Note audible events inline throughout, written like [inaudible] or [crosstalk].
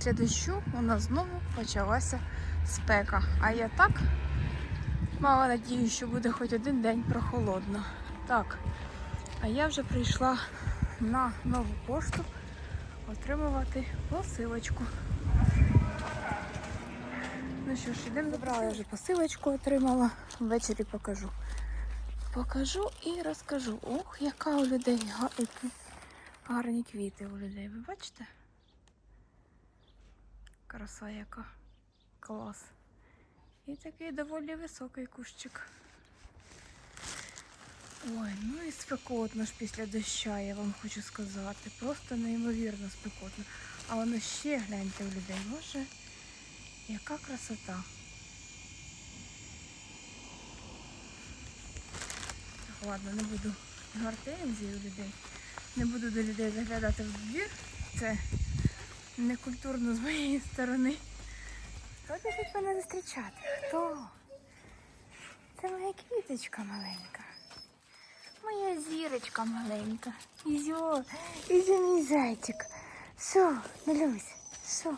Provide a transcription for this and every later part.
після дощу у нас знову почалася спека. А я так мала надію, що буде хоч один день прохолодно. Так, а я вже прийшла на нову пошту отримувати посилочку. Ну що ж, ідемо забрала, я вже посилочку отримала. Ввечері покажу. Покажу і розкажу. Ох, яка у людей які гарні квіти у людей. Ви бачите? Краса яка. Клас. І такий доволі високий кущик. Ой, ну і спекотно ж після доща, я вам хочу сказати. Просто неймовірно спекотно. А воно ще гляньте у людей. Боже, яка красота. Так, ладно, не буду гортензії у людей. Не буду до людей заглядати в двір. Це некультурно з моєї сторони. Хто біжить мене зустрічати? Хто? Це моя квіточка маленька. Моя зірочка маленька. Ізьо, ізьо мій зайчик. Що, Нелюсь, що?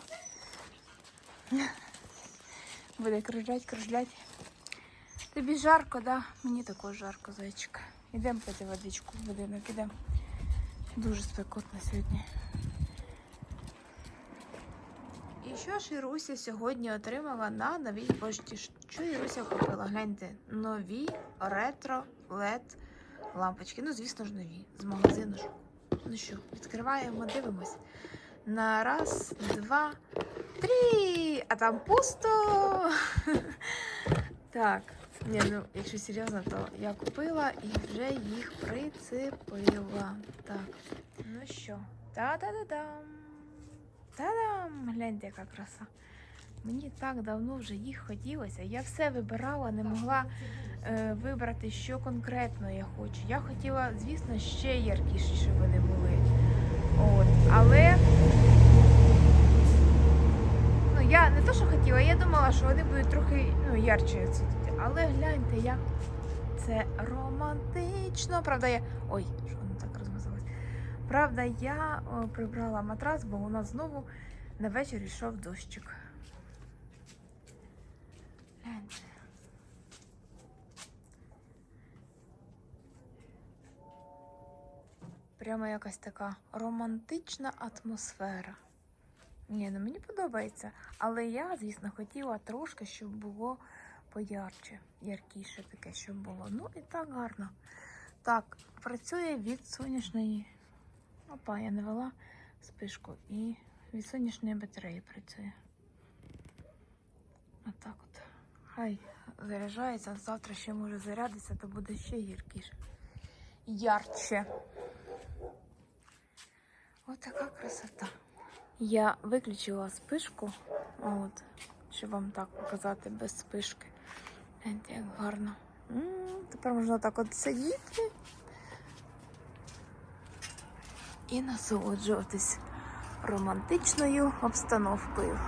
Буде кружлять, кружлять. Тобі жарко, да? Мені також жарко, зайчик. Ідемо пити водичку в будинок, ідемо. Дуже спекотно сьогодні. І що ж Іруся сьогодні отримала на новій пошті? Що Іруся купила? Гляньте, нові ретро LED лампочки. Ну, звісно ж, нові. З магазину ж. Ну що, відкриваємо, дивимось. На раз, два, три! А там пусто. [laughs] Так. Ні, ну, якщо серйозно, то я купила і вже їх прицепила. Так. Ну що, та-да-да-дам. Та-дам! Гляньте, яка краса. Мені так давно вже їх хотілося. Я все вибирала, не могла е, вибрати, що конкретно я хочу. Я хотіла, звісно, ще яркіші, щоб вони були. От. Але ну, я не то, що хотіла, я думала, що вони будуть трохи ну, ярче світити. Але гляньте, як це романтично. Правда, я. Ой, що. Правда, я прибрала матрас, бо у нас знову на вечір йшов дощик. Гляньте. Прямо якась така романтична атмосфера. Ні, ну мені подобається. Але я, звісно, хотіла трошки, щоб було поярче, яркіше таке, щоб було. Ну і так гарно. Так, працює від сонячної. Опа, я навела спишку і від сонячної батареї працює. Отак от. Хай заряджається, завтра ще може зарядитися, то буде ще гіркіше. Ярче. Ось така красота. Я виключила спишку, от, щоб вам так показати без спишки. Гляньте, як гарно. М, Тепер можна так от сидіти і насолоджуватись романтичною обстановкою.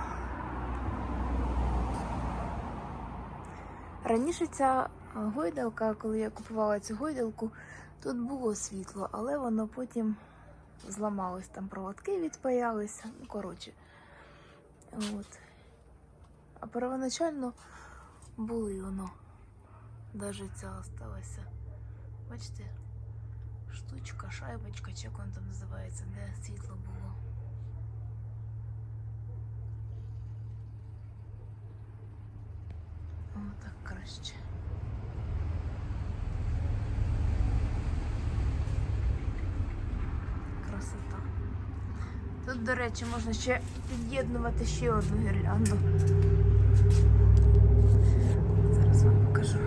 Раніше ця гойдалка, коли я купувала цю гойдалку, тут було світло, але воно потім зламалось, там проводки відпаялися. Ну, коротше. От. А первоначально були воно. Даже ця осталася. Бачите? Штучка, шайбочка, чи як воно там називається, де світло було. О, так краще. Красота. Тут, до речі, можна ще під'єднувати ще одну гірлянду. Зараз вам покажу.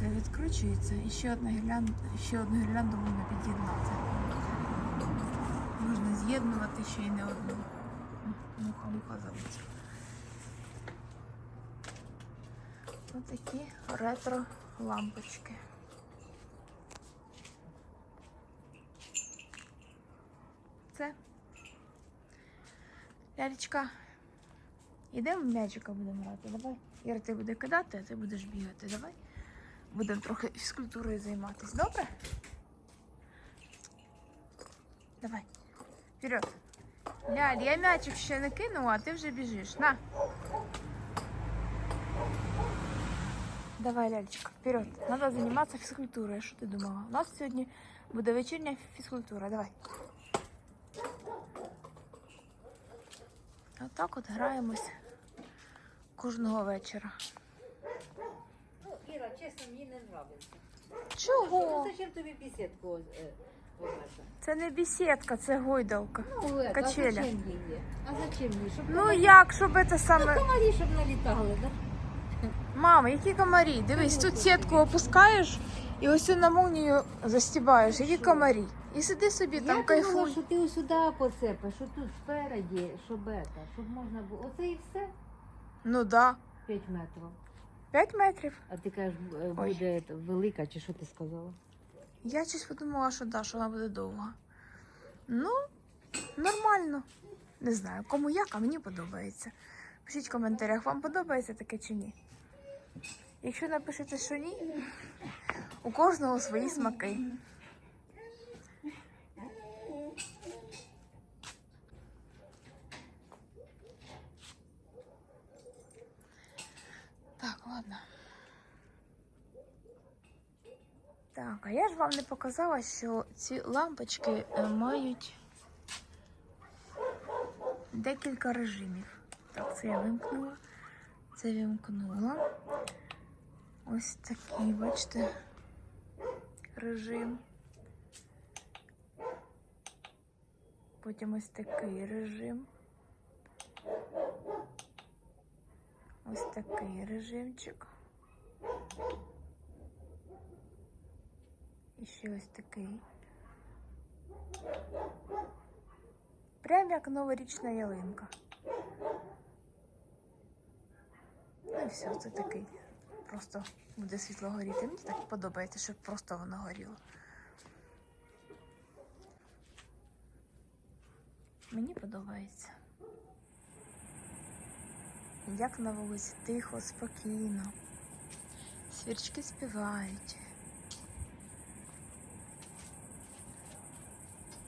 Ось відкручується і ще одна гірлянда, ще одну гірлянду можна під'єднати. Можна з'єднувати ще й не одну. Муха, муха заводиться. Ось такі ретро лампочки. Це. Лялечка. Ідемо в м'ячика будемо грати. Давай. Іра, ти буде кидати, а ти будеш бігати. Давай. Будемо трохи фізкультурою займатися. Добре? Давай. Вперед. Ляль, я м'ячик ще не кинула, а ти вже біжиш. На. Давай, лялечка, вперед. Надо заниматься физкультурой. Що ти думала? У нас сьогодні буде вечірня фізкультура. Давай. Отак от граємось кожного вечора. Ну, чесно, мені не нравиться. Чого? Ну, зачем тобі бесідку е. Це не бесідка, це гойдалка. Ну, е, Качеля. а зачем її? А зачем її? Щоб Ну комарі- як, щоб це Ну, саме. комарі, щоб налітали, да? Мама, які комарі? Дивись, тут сітку опускаєш і ось цю на молнію застібаєш. Які комарі? І сиди собі Я там думала, кайфуй. що ти ось сюди поцепиш, що тут спереді, щоб это, щоб можна було. Оце і все Ну да. 5 метрів. 5 метрів. А ти кажеш, буде Ой. велика, чи що ти сказала? Я щось подумала, що да, що вона буде довга. Ну, нормально. Не знаю, кому як, а мені подобається. Пишіть в коментарях, вам подобається таке чи ні. Якщо напишете, що ні, у кожного свої смаки. Так, ладно. Так, а я ж вам не показала, що ці лампочки е, мають декілька режимів. Так, це я вимкнула. Це вимкнула. Ось такий, бачите, режим. Потім ось такий режим. Ось такий режимчик. І ще ось такий. Прям як новорічна ялинка. Ну і все, це такий. Просто буде світло горіти. Мені так подобається, щоб просто воно горіло. Мені подобається. Як на вулиці тихо, спокійно. Свірчки співають.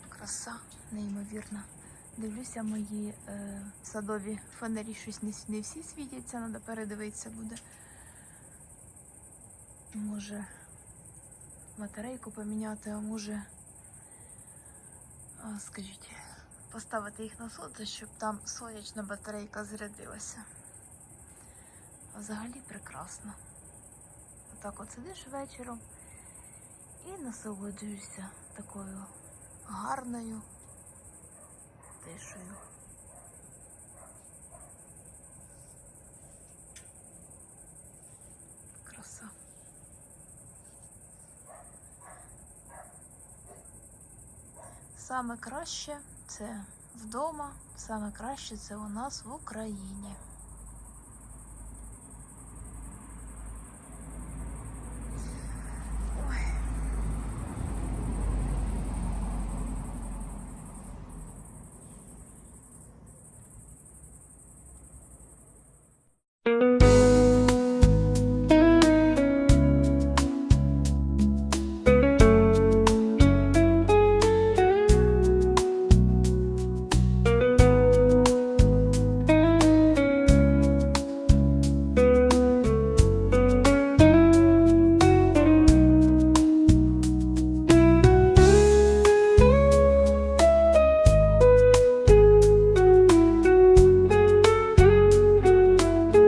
Краса неймовірна. Дивлюся, мої е, садові фонарі щось не, не всі світяться, треба передивитися буде. Може батарейку поміняти, а може, скажіть, поставити їх на сонце, щоб там сонячна батарейка зарядилася. Взагалі прекрасно. Отак от сидиш вечором і насолоджуєшся такою гарною тишею. Краса. Саме краще це вдома, саме краще це у нас в Україні.